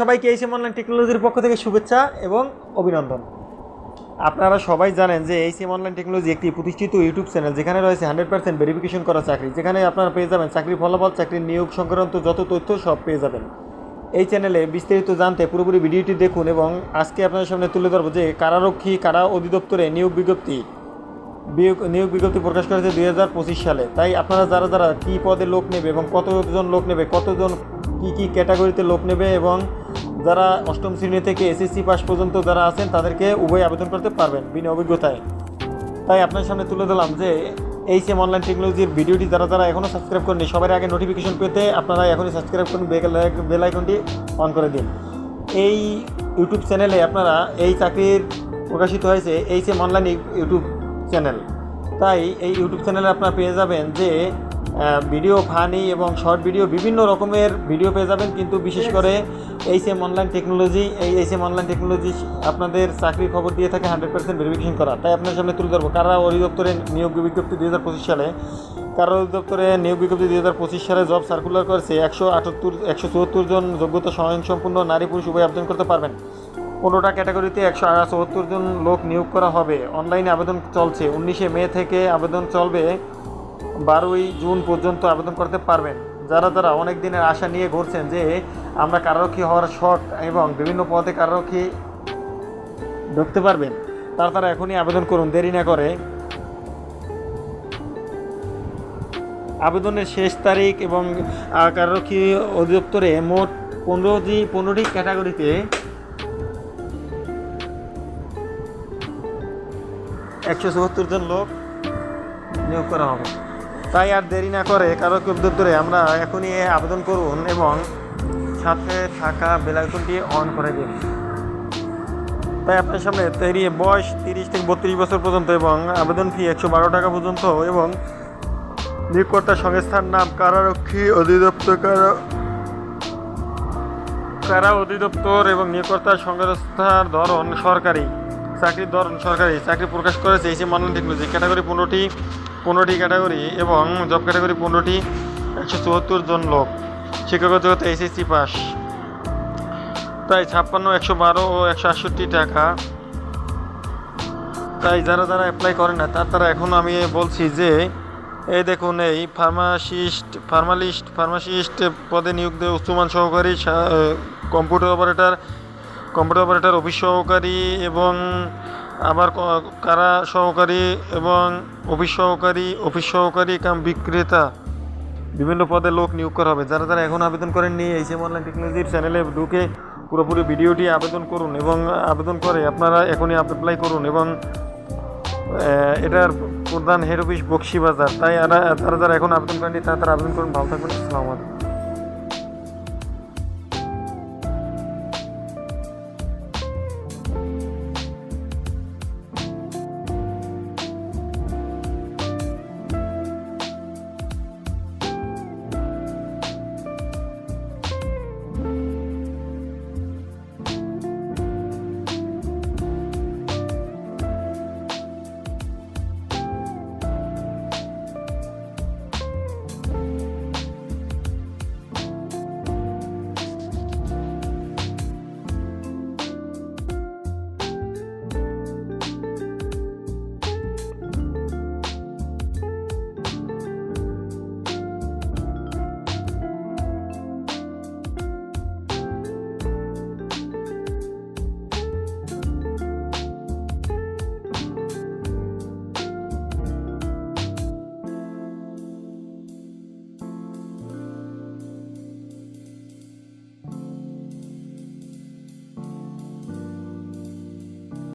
সবাইকে এইসএম অনলাইন টেকনোলজির পক্ষ থেকে শুভেচ্ছা এবং অভিনন্দন। আপনারা সবাই জানেন যে এইসএম অনলাইন টেকনোলজি একটি প্রতিষ্ঠিত ইউটিউব চ্যানেল যেখানে রয়েছে হান্ড্রেড পার্সেন্ট ভেরিফিকেশন করা চাকরি। যেখানে আপনারা পেয়ে যাবেন চাকরির ফলাফল চাকরির নিয়োগ সংক্রান্ত যত তথ্য সব পেয়ে যাবেন। এই চ্যানেলে বিস্তারিত জানতে পুরোপুরি ভিডিওটি দেখুন এবং আজকে আপনাদের সামনে তুলে ধরবো যে কারারক্ষী, কারা অধিদপ্তরে নিয়োগ বিজ্ঞপ্তি নিয়োগ বিজ্ঞপ্তি প্রকাশ করেছে দুই হাজার পঁচিশ সালে। তাই আপনারা যারা যারা কী পদে লোক নেবে এবং কতজন লোক নেবে, কতজন কী কী ক্যাটাগরিতে লোক নেবে এবং যারা অষ্টম শ্রেণি থেকে এসএসসি পাস পর্যন্ত যারা আছেন, তাদেরকে উভয় আবেদন করতে পারবেন বিনা অভিজ্ঞতায়। তাই আপনার সামনে তুলে দিলাম যে এই সেম অনলাইন টেকনোলজির ভিডিওটি যারা যারা এখনও সাবস্ক্রাইব করেনি সবার আগে নোটিফিকেশন পেতে আপনারা এখনই সাবস্ক্রাইব করুন বেল আইকনটি অন করে দিন। এই ইউটিউব চ্যানেলে আপনারা এই চাকরির প্রকাশিত হয়েছে এই সেম অনলাইন ইউটিউব চ্যানেল তাই এই ইউটিউব চ্যানেলে আপনারা পেয়ে যাবেন যে ভিডিও ফানি এবং শর্ট ভিডিও বিভিন্ন রকমের ভিডিও পেয়ে যাবেন কিন্তু বিশেষ করে এই সেম অনলাইন টেকনোলজি এই এই সেম অনলাইন টেকনোলজি আপনাদের চাকরির খবর দিয়ে থাকে হান্ড্রেড পার্সেন্ট ভেরিফিকেশন করা। তাই আপনার সামনে তুলে ধরবো কারা অধিদপ্তরের নিয়োগ বিজ্ঞপ্তি দুই হাজার পঁচিশ সালে কারা অধিদপ্তরে নিয়োগ বিজ্ঞপ্তি দুই হাজার পঁচিশ সালে জব সার্কুলার করেছে একশো আটাত্তর একশো চুয়াত্তর জন যোগ্যতা স্বয়ংসম্পূর্ণ নারী পুরুষ উভয় আবেদন করতে পারবেন। পনেরোটা ক্যাটাগরিতে একশো চুয়াত্তর জন লোক নিয়োগ করা হবে। অনলাইনে আবেদন চলছে উনিশে মে থেকে আবেদন চলবে বারোই জুন পর্যন্ত আবেদন করতে পারবেন। যারা যারা অনেক দিনের আশা নিয়ে ঘুরছেন যে আমরা কারারক্ষী হওয়ার শখ এবং বিভিন্ন পদে কারারক্ষী ঢুকতে পারবেন, তারা তারা এখনই আবেদন করুন, দেরি না করে। আবেদনের শেষ তারিখ এবং কারারক্ষী অধিদপ্তরে মোট পনেরোটি পনেরোটি ক্যাটাগরিতে একশো চুয়াত্তর জন লোক নিয়োগ করা হবে। তাই আর দেরি না করে কারও অধিদপ্তরে আমরা এখনই আবেদন করুন এবং সাথে থাকা বেলাইকনটি অন করে দিন। তাই আপনার সামনে তৈরি বয়স তিরিশ থেকে বত্রিশ বছর পর্যন্ত এবং আবেদন ফি একশো বারো টাকা পর্যন্ত এবং নিয়োগকর্তা সংস্থার নাম কারারক্ষী অধিদপ্তর কারা কারা অধিদপ্তর এবং নিয়োগকর্তার সংস্থার ধরন সরকারি। চাকরির ধরন সরকারি চাকরি প্রকাশ করেছে যে অনলাইন টেকনোলজি ক্যাটাগরি পনেরোটি পনেরোটি ক্যাটাগরি এবং জব ক্যাটাগরি পনেরোটি, একশো চুয়াত্তর জন লোক। শিক্ষাগত যোগ্যতা এসএসসি পাস তাই ছাপ্পান্ন, একশো বারো ও একশো আটষট্টি টাকা। তাই যারা যারা অ্যাপ্লাই করে না, তার তারা এখন আমি বলছি যে, এই দেখুন এই ফার্মাসিস্ট ফার্মালিস্ট ফার্মাসিস্ট পদে নিয়োগ দেয় উচ্চমান সহকারী computer operator computer operator office সহকারী এবং আবার কারা সহকারী এবং অফিস সহকারী অফিস সহকারী কাম বিক্রেতা বিভিন্ন পদে লোক নিয়োগ করা হবে। যারা যারা এখন আবেদন করেননি, এই সেম অনলাইন টেকনোলজির চ্যানেলে ঢুকে পুরোপুরি ভিডিওটি আবেদন করুন এবং আবেদন করে আপনারা এখনই অ্যাপ্লাই করুন এবং এটার প্রধান হেড অফিস বক্সি বাজার তাই যারা যারা এখন আবেদন করেননি, তারা তারা আবেদন করুন। ভালো থাকবেন, আসসালামু আলাইকুম।